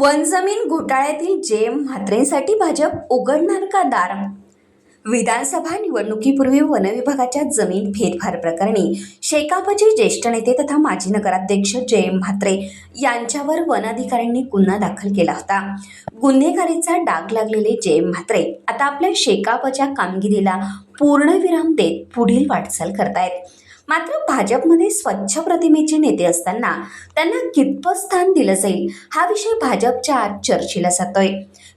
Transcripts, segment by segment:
वनजमीन घोटाळ्यातील जेम म्हात्रेंसाठी भाजप उघडणार का दार? विधानसभा निवडणुकीपूर्वी वनविभागाच्या जमीन फेरफार प्रकरणी शेकापचे ज्येष्ठ नेते तथा माजी नगराध्यक्ष जयम म्हात्रे यांच्यावर वन अधिकाऱ्यांनी गुन्हा दाखल केला होता. गुन्हेगारीचा डाग लागलेले जयम म्हात्रे आता आपल्या शेकापच्या कामगिरीला पूर्णविराम देत पुढील वाटचाल करतायत. मात्र भाजपमध्ये स्वच्छ प्रतिमेचे नेते असताना त्यांना कितपत स्थान दिलं जाईल हा विषय भाजपच्या आज चर्चेला जातोय.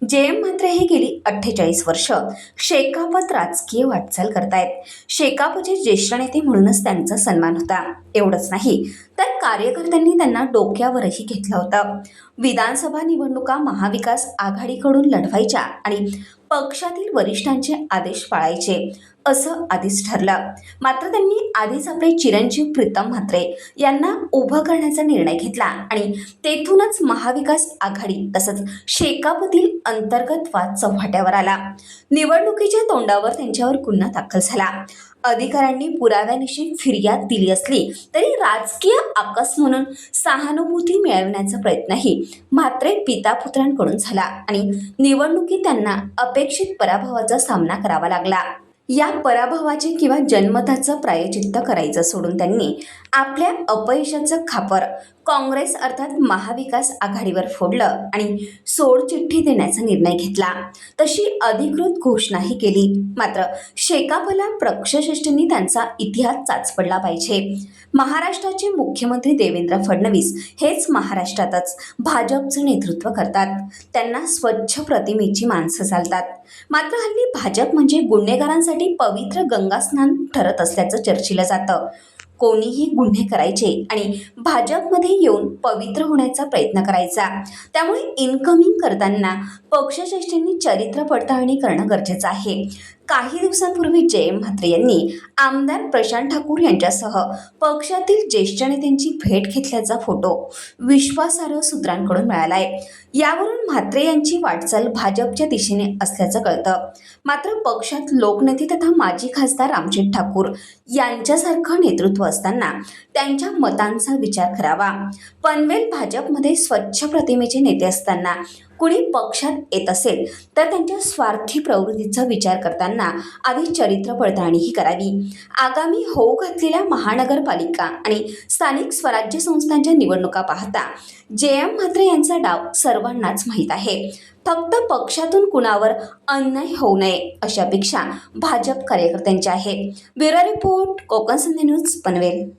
जे एम मात्र हे गेली अठ्ठेचाळीस वर्ष शेकापत राजकीय वाटचाल करतायत. शेकापचे ज्येष्ठ नेते म्हणूनच त्यांचा सन्मान होता. एवढंच नाही तर कार्यकर्त्यांनी त्यांना डोक्यावरही घेतलं होतं. विधानसभा निवडणुका महाविकास आघाडीकडून लढवायच्या आणि पक्षातील वरिष्ठांचे आदेश पाळायचे असं आधीच ठरलं. मात्र त्यांनी आधीच आपले चिरंजीव प्रीतम म्हात्रे यांना उभं करण्याचा निर्णय घेतला आणि तेथूनच महाविकास आघाडी तसंच शेकापतील अंतर्गत वाद चव्हाट्यावर आला. निवडणुकीच्या तोंडावर त्यांच्यावर गुन्हा दाखल झाला. अधिकाऱ्यांनी पुराव्यानिशी फिर्याद दिली असली तरी राजकीय आकस म्हणून सहानुभूती मिळवण्याचा प्रयत्नही म्हात्रे पिता पुत्रांकडून झाला आणि निवडणुकीत त्यांना अपेक्षित पराभवाचा सामना करावा लागला. या पराभवाचे किंवा जन्मताचं प्रायचित्त करायचं सोडून त्यांनी आपल्या अपयशाचं खापर काँग्रेस अर्थात महाविकास आघाडीवर फोडलं आणि सोडचिठ्ठी देण्याचा निर्णय घेतला. तशी अधिकृत घोषणाही केली. मात्र शेकापला पक्षश्रेष्ठींनी त्यांचा इतिहास चाचपडला पाहिजे. महाराष्ट्राचे मुख्यमंत्री देवेंद्र फडणवीस हेच महाराष्ट्रातच भाजपचं नेतृत्व करतात. त्यांना स्वच्छ प्रतिमेची माणसं चालतात. मात्र हल्ली भाजप म्हणजे गुन्हेगारांसाठी पवित्र गंगास्नान ठरत असल्याचं चर्चिलं जातं. कोणीही गुन्हे करायचे आणि भाजपमध्ये येऊन पवित्र होण्याचा प्रयत्न करायचा. त्यामुळे इन्कमिंग करताना पक्षश्रेष्ठींनी चरित्र पडताळणी करणं गरजेचं आहे. काही दिवसांपूर्वी जयंत म्हात्रे यांनी आमदार प्रशांत ठाकूर यांच्यासह पक्षातील ज्येष्ठ नेत्यांची भेट घेतल्याचा फोटो विश्वासार्ह सूत्रांकडून मिळाला आहे. यावरून म्हात्रे यांची वाटचाल भाजपच्या दिशेने असल्याचं कळतं. मात्र पक्षात लोकनेते तथा माजी खासदार रामशेठ ठाकूर यांच्यासारखं नेतृत्व असताना त्यांच्या मतांचा विचार करावा. पनवेल भाजपमध्ये स्वच्छ प्रतिमेचे नेते असताना कुणी पक्षात येत असेल तर त्यांच्या स्वार्थी प्रवृत्तीचा विचार करताना आधी चरित्र पडताळणीही करावी. आगामी होऊ घातलेल्या महानगरपालिका आणि स्थानिक स्वराज्य संस्थांच्या निवडणुका पाहता जे एम म्हात्रे यांचा डाव सर्वांनाच माहीत आहे. फक्त पक्षातून कुणावर अन्याय होऊ नये अशा अपेक्षा भाजप कार्यकर्त्यांच्या आहे. Bureau report Konkan Sandhya news Panvel.